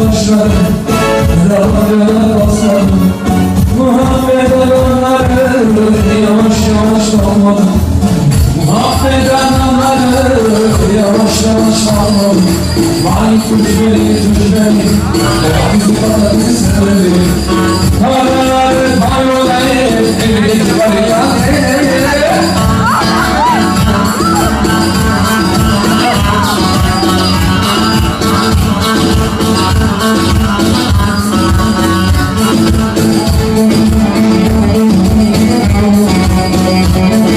başladım Dağlara basladım Muhammed alanları Yavaş yavaş dalmadım Muhammed alanları Yavaş yavaş tuş beni tuş beni Bizi kadar Thank you.